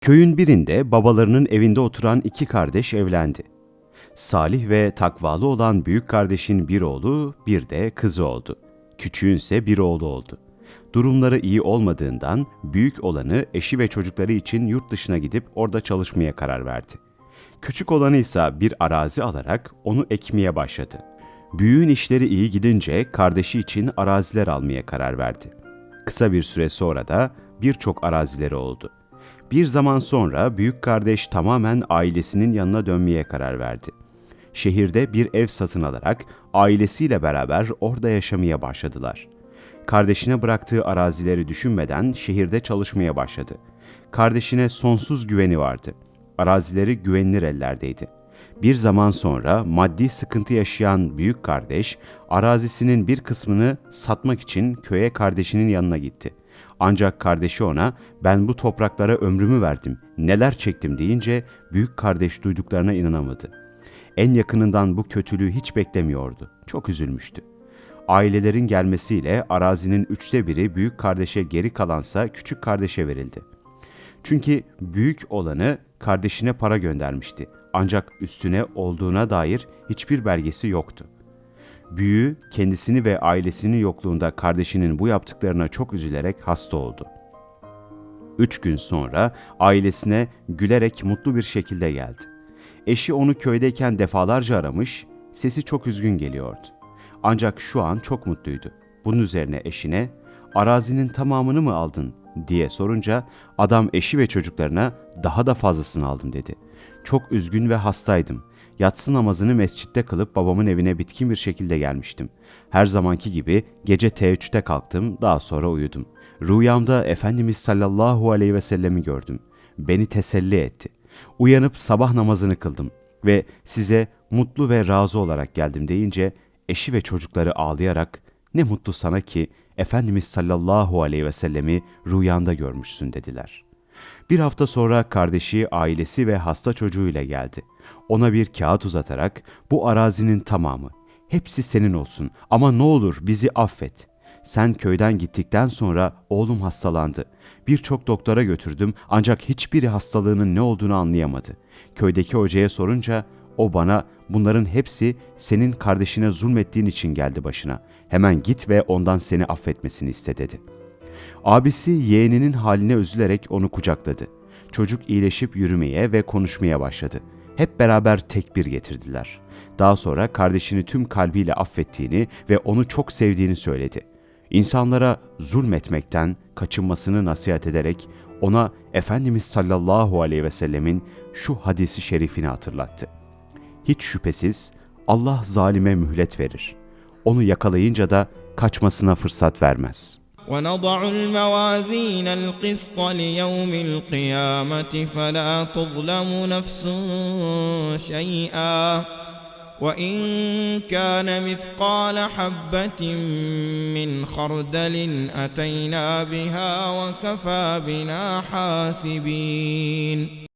Köyün birinde babalarının evinde oturan iki kardeş evlendi. Salih ve takvalı olan büyük kardeşin bir oğlu, bir de kızı oldu. Küçüğün ise bir oğlu oldu. Durumları iyi olmadığından büyük olanı eşi ve çocukları için yurt dışına gidip orada çalışmaya karar verdi. Küçük olanı ise bir arazi alarak onu ekmeye başladı. Büyüğün işleri iyi gidince kardeşi için araziler almaya karar verdi. Kısa bir süre sonra da birçok arazileri oldu. Bir zaman sonra büyük kardeş tamamen ailesinin yanına dönmeye karar verdi. Şehirde bir ev satın alarak ailesiyle beraber orada yaşamaya başladılar. Kardeşine bıraktığı arazileri düşünmeden şehirde çalışmaya başladı. Kardeşine sonsuz güveni vardı. Arazileri güvenilir ellerdeydi. Bir zaman sonra maddi sıkıntı yaşayan büyük kardeş, arazisinin bir kısmını satmak için köye kardeşinin yanına gitti. Ancak kardeşi ona ben bu topraklara ömrümü verdim, neler çektim deyince büyük kardeş duyduklarına inanamadı. En yakınından bu kötülüğü hiç beklemiyordu. Çok üzülmüştü. Ailelerin gelmesiyle arazinin üçte biri büyük kardeşe geri kalansa küçük kardeşe verildi. Çünkü büyük olanı kardeşine para göndermişti. Ancak üstüne olduğuna dair hiçbir belgesi yoktu. Büyüğü kendisini ve ailesinin yokluğunda kardeşinin bu yaptıklarına çok üzülerek hasta oldu. Üç gün sonra ailesine gülerek mutlu bir şekilde geldi. Eşi onu köydeyken defalarca aramış, sesi çok üzgün geliyordu. Ancak şu an çok mutluydu. Bunun üzerine eşine, arazinin tamamını mı aldın diye sorunca adam eşi ve çocuklarına daha da fazlasını aldım dedi. Çok üzgün ve hastaydım. Yatsı namazını mescitte kılıp babamın evine bitkin bir şekilde gelmiştim. Her zamanki gibi gece teheccüde kalktım, daha sonra uyudum. Rüyamda Efendimiz sallallahu aleyhi ve sellemi gördüm. Beni teselli etti. Uyanıp sabah namazını kıldım ve size mutlu ve razı olarak geldim deyince eşi ve çocukları ağlayarak ne mutlu sana ki Efendimiz sallallahu aleyhi ve sellemi rüyanda görmüşsün dediler. Bir hafta sonra kardeşi, ailesi ve hasta çocuğuyla geldi. Ona bir kağıt uzatarak bu arazinin tamamı, hepsi senin olsun ama ne olur bizi affet. Sen köyden gittikten sonra oğlum hastalandı. Birçok doktora götürdüm ancak hiçbiri hastalığının ne olduğunu anlayamadı. Köydeki hocaya sorunca o bana bunların hepsi senin kardeşine zulmettiğin için geldi başına. Hemen git ve ondan seni affetmesini iste dedi. Abisi yeğeninin haline üzülerek onu kucakladı. Çocuk iyileşip yürümeye ve konuşmaya başladı. Hep beraber tekbir getirdiler. Daha sonra kardeşini tüm kalbiyle affettiğini ve onu çok sevdiğini söyledi. İnsanlara zulmetmekten kaçınmasını nasihat ederek ona Efendimiz sallallahu aleyhi ve sellemin şu hadisi şerifini hatırlattı. Hiç şüphesiz Allah zalime mühlet verir. Onu yakalayınca da kaçmasına fırsat vermez. ونضع الموازين القسط ليوم القيامة فلا تظلم نفس شيئا وإن كان مثقال حبة من خردل أتينا بها وكفى بنا حاسبين